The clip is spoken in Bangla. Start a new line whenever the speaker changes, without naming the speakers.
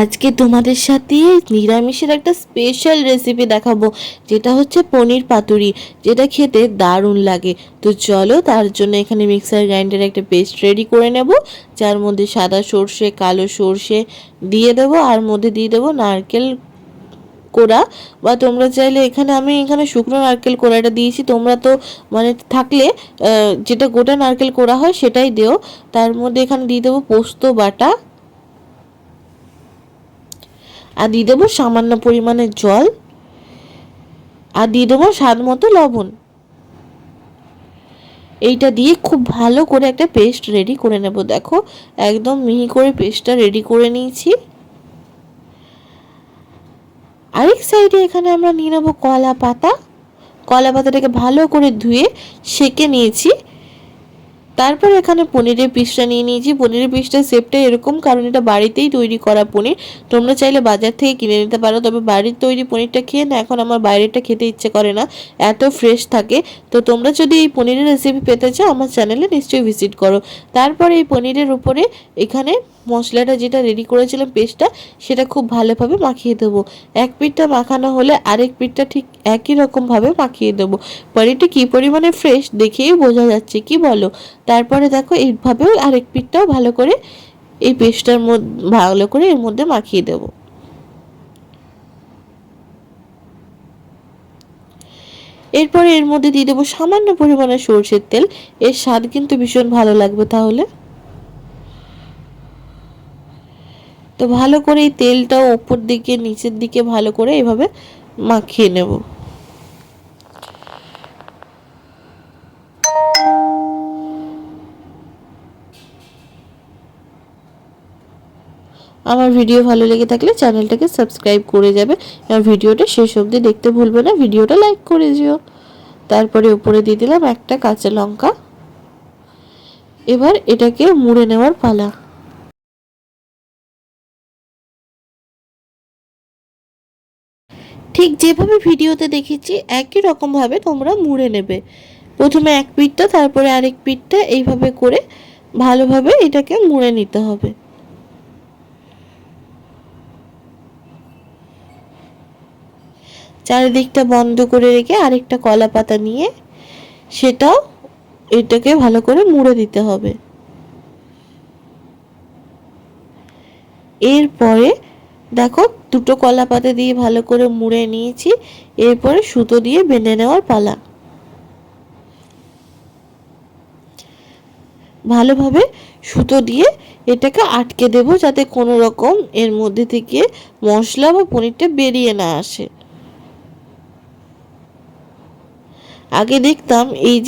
আজকে তোমাদের সাথে নিরামিষের একটা স্পেশাল রেসিপি দেখাবো, যেটা হচ্ছে পনির পাতুরি, যেটা খেতে দারুণ লাগে। তো চলো তার জন্য এখানে মিক্সার গ্রাইন্ডারে একটা পেস্ট রেডি করে নেব, যার মধ্যে সাদা সর্ষে, কালো সর্ষে দিয়ে দেবো, আর মধ্যে দিয়ে দেবো নারকেল কোড়া। বা তোমরা চাইলে এখানে, আমি এখানে শুকনো নারকেল কোড়াটা দিয়েছি, তোমরা তো মানে থাকলে যেটা গোটা নারকেল কোড়া হয় সেটাই দেও। তার মধ্যে এখানে দিয়ে দেবো পোস্ত বাটা। আর দিয়ে দেবো সামান্য পরিমাণে জল আর দিয়ে দেবো স্বাদ মতো লবণ। এইটা দিয়ে খুব ভালো করে একটা পেস্ট রেডি করে নেব। দেখো, একদম মিহি করে পেস্টটা রেডি করে নিয়েছি। আরেক সাইডে এখানে আমরা নিয়ে নেব কলা পাতা। কলা পাতাটাকে ভালো করে ধুয়ে সেকে নিয়েছি। তারপর এখানে পনিরের পিসটা নিয়ে নিয়েছি। পনিরের পিসটা সেপটা এরকম, কারণ এটা বাড়িতেই তৈরি করা পনির। তোমরা চাইলে বাজার থেকে কিনে নিতে পারো, তবে বাড়ির তৈরি পনিরটা খেয়ে না এখন আমার বাইরেটা খেতে ইচ্ছে করে না, এত ফ্রেশ থাকে। তো তোমরা যদি এই পনিরের রেসিপি পেতে চাও, আমার চ্যানেলে নিশ্চয়ই ভিজিট করো। তারপর এই পনিরের উপরে এখানে মশলাটা যেটা রেডি করেছিলাম পেস্টটা সেটা খুব ভালোভাবে মাখিয়ে দেবো। এক পিঠটা মাখানো হলে আরেক পিঠটা ঠিক একই রকমভাবে মাখিয়ে দেবো। পনিরটা কী পরিমাণে ফ্রেশ দেখেই বোঝা যাচ্ছে, কি বলো? তারপরে দেখো এইভাবেও আরেক পিঠটাও ভালো করে এই পেস্টটার মধ্যে ভালো করে এর মধ্যে মাখিয়ে দেবো। এরপরে এর মধ্যে দিয়ে দেবো সামান্য পরিমাণে সরষের তেল। এর স্বাদ কিন্তু ভীষণ ভালো লাগবে তাহলে। তো ভালো করে এই তেলটাও ওপর দিকে, নিচের দিকে ভালো করে এভাবে মাখিয়ে নেব। আমার ভিডিও ভালো লেগে থাকলে চ্যানেলটাকে সাবস্ক্রাইব করে যাবে আর ভিডিওটা শেষ অবধি দেখতে ভুলবে না, ভিডিওটা লাইক করে দিও। তারপরে উপরে দিয়ে দিলাম একটা কাঁচা লঙ্কা। এবার এটাকে মুড়ে নেওয়ার পালা। ঠিক যেভাবে ভিডিওতে দেখেছি, একই রকমভাবে তোমরা মুড়ে নেবে। প্রথমে এক পিঠটা, তারপরে আরেক পিঠটা, এইভাবে করে ভালোভাবে এটাকে মুড়ে নিতে হবে। চারিদিকটা বন্ধ করে রেখে আরেকটা কলা পাতা নিয়ে সেটাও এটাকে ভালো করে মুড়ে দিতে হবে। এরপরে দেখো, দুটো কলা পাতা দিয়ে ভালো করে মুড়ে নিয়েছি, এরপরে সুতো দিয়ে বেঁধে নেওয়ার পালা। ভালোভাবে সুতো দিয়ে এটাকে আটকে দেব যাতে কোনো রকম এর মধ্যে থেকে মশলা বা পনিরটা বেরিয়ে না আসে। আগে দেখতাম এই যে